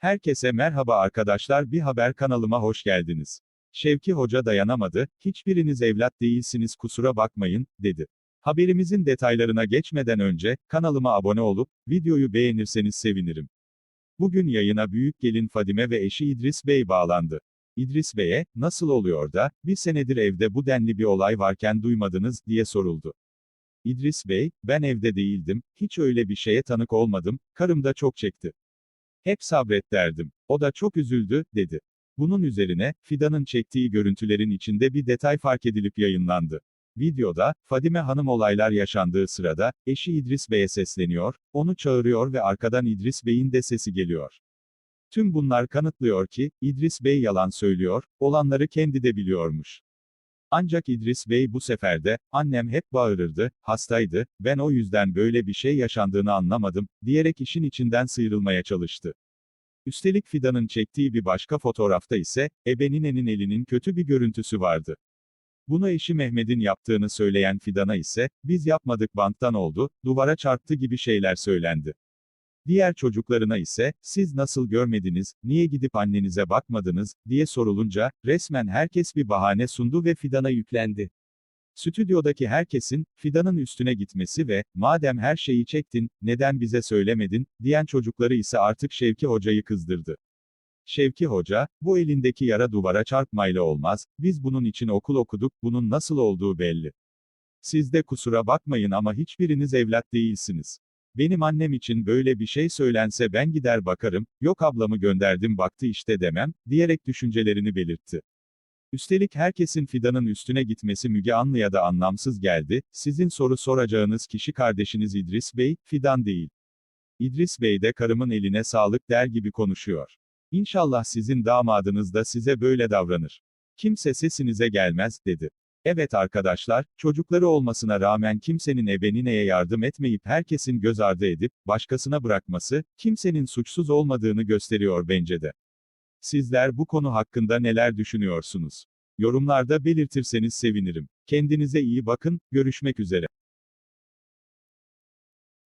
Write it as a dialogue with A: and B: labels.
A: Herkese merhaba arkadaşlar bir haber kanalıma hoş geldiniz. Şevki Hoca dayanamadı, hiçbiriniz evlat değilsiniz kusura bakmayın, dedi. Haberimizin detaylarına geçmeden önce, kanalıma abone olup, videoyu beğenirseniz sevinirim. Bugün yayına büyük gelin Fadime ve eşi İdris Bey bağlandı. İdris Bey'e, nasıl oluyor da, bir senedir evde bu denli bir olay varken duymadınız, diye soruldu. İdris Bey, ben evde değildim, hiç öyle bir şeye tanık olmadım, karım da çok çekti. Hep sabret derdim. O da çok üzüldü, dedi. Bunun üzerine, Fidan'ın çektiği görüntülerin içinde bir detay fark edilip yayınlandı. Videoda, Fadime Hanım olaylar yaşandığı sırada, eşi İdris Bey'e sesleniyor, onu çağırıyor ve arkadan İdris Bey'in de sesi geliyor. Tüm bunlar kanıtlıyor ki, İdris Bey yalan söylüyor, olanları kendi de biliyormuş. Ancak İdris Bey bu sefer de, annem hep bağırırdı, hastaydı, ben o yüzden böyle bir şey yaşandığını anlamadım, diyerek işin içinden sıyrılmaya çalıştı. Üstelik Fidan'ın çektiği bir başka fotoğrafta ise, ebeninenin elinin kötü bir görüntüsü vardı. Bunu eşi Mehmet'in yaptığını söyleyen Fidan'a ise, biz yapmadık banttan oldu, duvara çarptı gibi şeyler söylendi. Diğer çocuklarına ise, siz nasıl görmediniz, niye gidip annenize bakmadınız, diye sorulunca, resmen herkes bir bahane sundu ve Fidan'a yüklendi. Stüdyodaki herkesin, Fidan'ın üstüne gitmesi ve, madem her şeyi çektin, neden bize söylemedin, diyen çocukları ise artık Şevki Hoca'yı kızdırdı. Şevki Hoca, bu elindeki yara duvara çarpmayla olmaz, biz bunun için okul okuduk, bunun nasıl olduğu belli. Siz de kusura bakmayın ama hiçbiriniz evlat değilsiniz. Benim annem için böyle bir şey söylense ben gider bakarım, yok ablamı gönderdim baktı işte demem, diyerek düşüncelerini belirtti. Üstelik herkesin Fidan'ın üstüne gitmesi Müge Anlı'ya da anlamsız geldi, sizin soru soracağınız kişi kardeşiniz İdris Bey, Fidan değil. İdris Bey de karımın eline sağlık der gibi konuşuyor. İnşallah sizin damadınız da size böyle davranır. Kimse sesinize gelmez, dedi. Evet arkadaşlar, çocukları olmasına rağmen kimsenin ebenineye yardım etmeyip herkesin göz ardı edip, başkasına bırakması, kimsenin suçsuz olmadığını gösteriyor bence de. Sizler bu konu hakkında neler düşünüyorsunuz? Yorumlarda belirtirseniz sevinirim. Kendinize iyi bakın, görüşmek üzere.